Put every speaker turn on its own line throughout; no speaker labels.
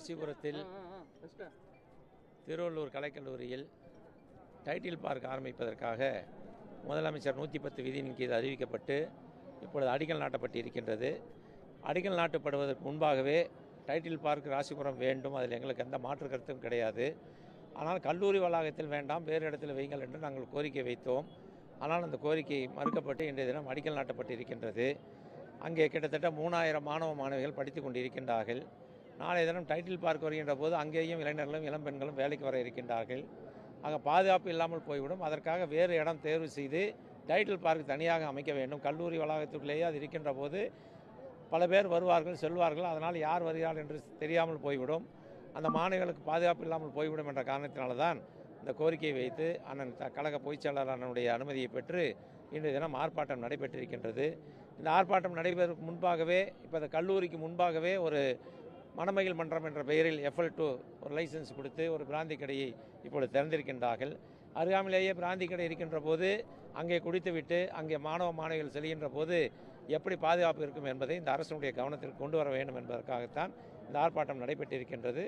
ராசிபுரத்தில் திருவள்ளூர் கலைக்கல்லூரியில் title park ஆரம்பிப்பதற்காக முதலமைச்சர் நூற்றி பத்து விதியின் கீழ் அறிவிக்கப்பட்டு இப்பொழுது அடிக்கல் நாட்டப்பட்டு இருக்கின்றது. அடிக்கல் நாட்டப்படுவதற்கு முன்பாகவே டைட்டில் பார்க் ராசிபுரம் வேண்டும். அதில் எங்களுக்கு எந்த மாற்று கருத்தும் கிடையாது. ஆனால் கல்லூரி வளாகத்தில் வேண்டாம் வேறு இடத்தில் வையுங்கள் என்று நாங்கள் கோரிக்கை வைத்தோம். ஆனால் அந்த கோரிக்கை மறுக்கப்பட்டு இன்றைய தினம் அடிக்கல் நாட்டப்பட்டு இருக்கின்றது. அங்கே கிட்டத்தட்ட மூணாயிரம் மாணவ மாணவிகள் படித்து கொண்டிருக்கின்றார்கள். நாளைய தினம் டைட்டில் பார்க் வருகின்ற போது அங்கேயும் இளைஞர்களும் இளம்பெண்களும் வேலைக்கு வர இருக்கின்றார்கள். அங்கே பாதுகாப்பு இல்லாமல் போய்விடும். அதற்காக வேறு இடம் தேர்வு செய்து டைட்டில் பார்க் தனியாக அமைக்க வேண்டும். கல்லூரி வளாகத்துக்குள்ளேயே அது இருக்கின்ற போது பல பேர் வருவார்கள் செல்வார்கள். அதனால் யார் வருகிறார் என்று தெரியாமல் போய்விடும். அந்த மாணவிகளுக்கு பாதுகாப்பு இல்லாமல் போய்விடும் என்ற காரணத்தினால தான் இந்த கோரிக்கையை வைத்து அண்ணன் த- கழக பொதுச் செயலாளர் அண்ணனுடைய அனுமதியை பெற்று இன்றைய தினம் ஆர்ப்பாட்டம் நடைபெற்றிருக்கின்றது. இந்த ஆர்ப்பாட்டம் நடைபெறுவதற்கு முன்பாகவே இப்போ இந்த கல்லூரிக்கு முன்பாகவே ஒரு மணமயில் மன்றம் என்ற பெயரில் எஃப்எல் டூ ஒரு லைசன்ஸ் கொடுத்து ஒரு பிராந்தி கடையை இப்பொழுது திறந்திருக்கின்றார்கள். அருகாமையிலேயே பிராந்தி கடை இருக்கின்ற போது அங்கே குடித்துவிட்டு அங்கே மாணவ மாணவிகள் செல்கின்ற போது எப்படி பாதுகாப்பு இருக்கும் என்பதை இந்த அரசனுடைய கவனத்தில் கொண்டு வர வேண்டும் என்பதற்காகத்தான் இந்த ஆர்ப்பாட்டம் நடைபெற்றிருக்கின்றது.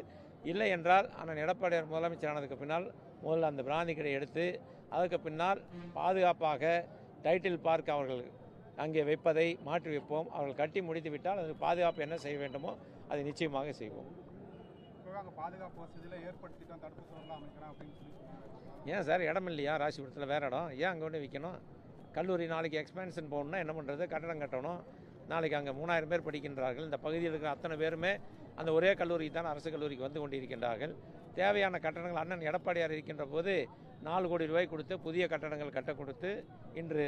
இல்லை என்றால் அண்ணன் எடப்பாடியார் முதலமைச்சர் ஆனதுக்கு பின்னால் முதல்ல அந்த பிராந்தி கடை எடுத்து அதற்கு பின்னால் பாதுகாப்பாக டைட்டில் பார்க் அவர்கள் அங்கே வைப்பதை மாற்றி வைப்போம். அவர்கள் கட்டி முடித்து விட்டால் அதுக்கு பாதுகாப்பு என்ன செய்ய வேண்டுமோ அதை நிச்சயமாக செய்வோம். ஏன் சார் இடம் இல்லையா? ராசிபுரத்தில் வேறு இடம். ஏன் அங்கே கொண்டு விற்கணும் கல்லூரி நாளைக்கு எக்ஸ்பேன்ஷன் போகணுன்னா என்ன பண்ணுறது கட்டடம் கட்டணும். நாளைக்கு அங்கே மூணாயிரம் பேர் படிக்கின்றார்கள். இந்த பகுதியில் இருக்கிற அத்தனை பேருமே அந்த ஒரே கல்லூரிக்கு தான் அரசு கல்லூரிக்கு வந்து கொண்டிருக்கின்றார்கள். தேவையான கட்டணங்கள் அண்ணன் எடப்பாடியார் இருக்கின்ற போது நாலு கோடி ரூபாய் கொடுத்து புதிய கட்டடங்கள் கட்ட கொடுத்து இன்று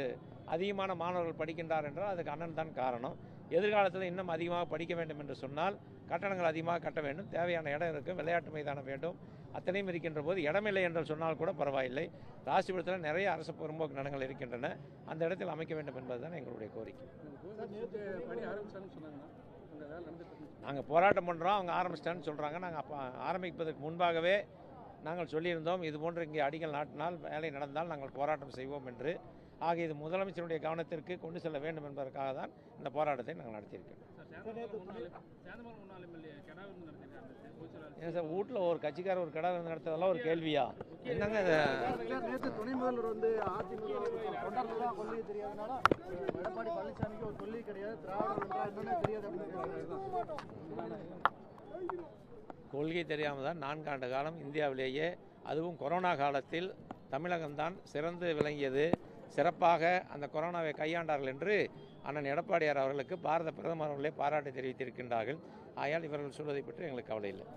அதிகமான மாணவர்கள் படிக்கின்றார் என்றால் அதுக்கு அண்ணன் தான் காரணம். எதிர்காலத்தில் இன்னும் அதிகமாக படிக்க வேண்டும் என்று சொன்னால் கட்டணங்கள் அதிகமாக கட்ட வேண்டும். தேவையான இடம் இருக்கும் விளையாட்டு மைதானம் வேண்டும். அத்தனையும் இருக்கின்ற போது இடமில்லை என்று சொன்னால் கூட பரவாயில்லை. ராசிபுரத்தில் நிறைய அரசு புறம்போக்கு நிலங்கள் இருக்கின்றன. அந்த இடத்தில் அமைக்க வேண்டும் என்பதுதான் எங்களுடைய கோரிக்கை. நாங்கள் போராட்டம் பண்ணுறோம் அவங்க ஆரம்பிச்சிட்டான்னு சொல்கிறாங்க நாங்கள் அப்போ ஆரம்பிப்பதற்கு முன்பாகவே நாங்கள் சொல்லியிருந்தோம் இது போன்று இங்கே அடிக்கல் நாட்டினால் வேலை நடந்தால் நாங்கள் போராட்டம் செய்வோம் என்று. ஆக இது முதலமைச்சருடைய கவனத்திற்கு கொண்டு செல்ல வேண்டும் என்பதற்காக தான் இந்த போராட்டத்தை நாங்கள் நடத்தியிருக்கோம்.
விருந்து
ஏன் சார் வீட்டில் ஒரு கட்சிக்காரர் ஒரு கடை நடத்துறதெல்லாம் ஒரு கேள்வியா? என்னங்க
நேற்று துணை முதல்வர் வந்து அதிமுக தொண்டர்கள் தான் கொள்கை தெரியாதனால எடப்பாடி பழனிசாமிக்கு ஒரு கொள்கை கிடையாது. திராவிடம் என்றால் என்னன்னு தெரியாது அப்படின்னு
கொள்கை தெரியாமல் தான் நான்காண்டு காலம் இந்தியாவிலேயே அதுவும் கொரோனா காலத்தில் தமிழகம்தான் சிறந்து விளங்கியது. சிறப்பாக அந்த கொரோனாவை கையாண்டார்கள் என்று அண்ணன் எடப்பாடியார் அவர்களுக்கு பாரத பிரதமர் அவர்களே பாராட்டு தெரிவித்திருக்கின்றார்கள். ஆகையால் இவர்கள் சொல்வதை பற்றி எங்களுக்கு கவலை இல்லை.